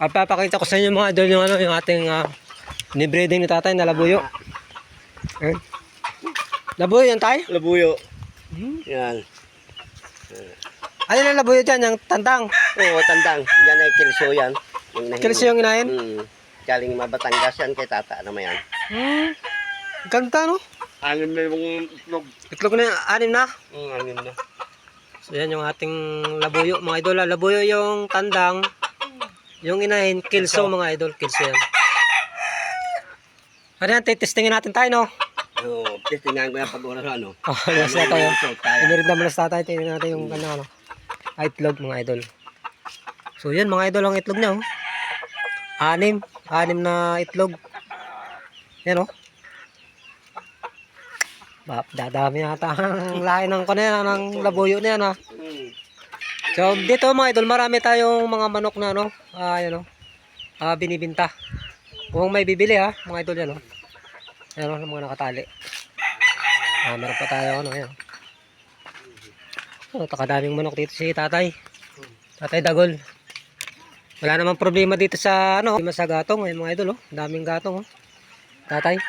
At papakita ko sa inyo mga idol yung ano, yung ating uh, ni-breeding ni tatay na labuyo. Ayan. Labuyo yan tayo? Labuyo. Hmm? Yan. Ano yung labuyo dyan? Yung tandang. Oo, tandang. Yan ay kilso yan. Yung nahinog. Kilso yung inahin? Hmm. Galing Mabatangas yan kay tata naman yan. Hmm. Ganda no? Anim na yung itlog. Itlog na, anim na. Hmm, anim na. So yan yung ating labuyo mga idol. ah. Labuyo yung tandang. Yung inahin, kilso mga idol. Kilso yan. Ano yan, titestingin natin tayo no? Oo, testingan ko yan pag oras ano. Oh, yes na tayo. So, tayo. Inirid naman sa tatay. Tingnan natin yung ano, ano. Itlog mga idol. So yan mga idol ang itlog niya oh. Anim. Anim na itlog. Yan oh. Ba, dadami yata ang lahi ng kanya ng labuyo na yan ah. So dito mga idol, marami tayong mga manok na ano, ah yan oh. Ah, binibinta. Kung may bibili ha, mga idol yan oh. Yan oh, mga nakatali. Ah, meron pa tayo ano, yan. Oh, takadaming manok dito si tatay. Tatay Dagol. Wala namang problema dito sa ano, sa gatong, ay mga idol oh. Daming gatong oh. Tatay.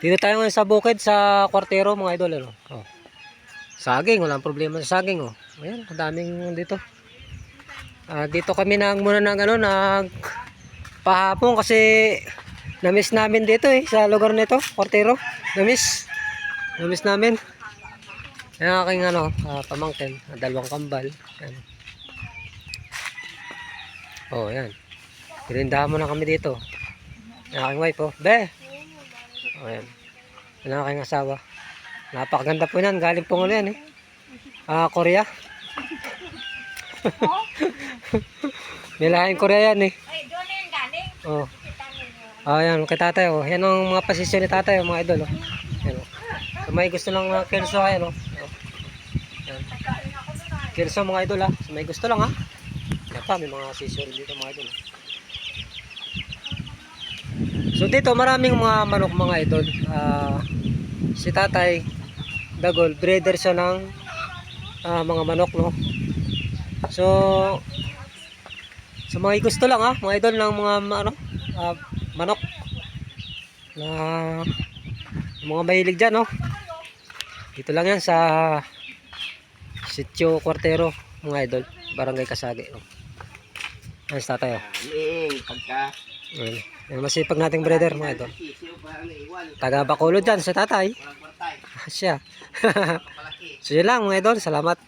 Dito tayo ngayon sa bukid sa kwartero mga idol ano. Oh. Saging, walang problema sa saging oh. Ayan, daming dito. Ah, dito kami nang muna ng ano, nag pahapon kasi namiss namin dito eh sa lugar nito, kwartero. Namiss. Namiss namin. Yan aking ano, ah, pamangkin, dalawang kambal. Yan. Oh, yan. Pirindahan mo na kami dito. Yan aking wife oh. Be! Oh, yan. Yan aking asawa. Napakaganda po yan. Galing po yan eh. Ah, Korea. May lahing Korea yan eh. Oh. Ah, yan. Kay tatay oh. Yan ang mga pasisyon ni tatay, oh, mga idol oh. Yan oh. Kung may gusto lang mga kelso ayan oh. Oh. Yan. Kelso mga idol ah. May gusto lang ah. Yan pa, may mga sisyon dito mga idol. oh. So dito maraming mga manok mga idol. Ah, si tatay Dagol, breeder siya ng ah, mga manok no. So sa mga gusto lang ha, mga idol ng mga ano, ah, manok na mga mahilig dyan no. Dito lang yan sa Sitio Cuartero mga idol, Barangay Kasagi. Oh. Ayos tatay. Aning, pagka... Ayun. Masipag nating breeder mga idol. Taga Bacolod dyan sa tatay. Siya. So yun lang mga idol, salamat.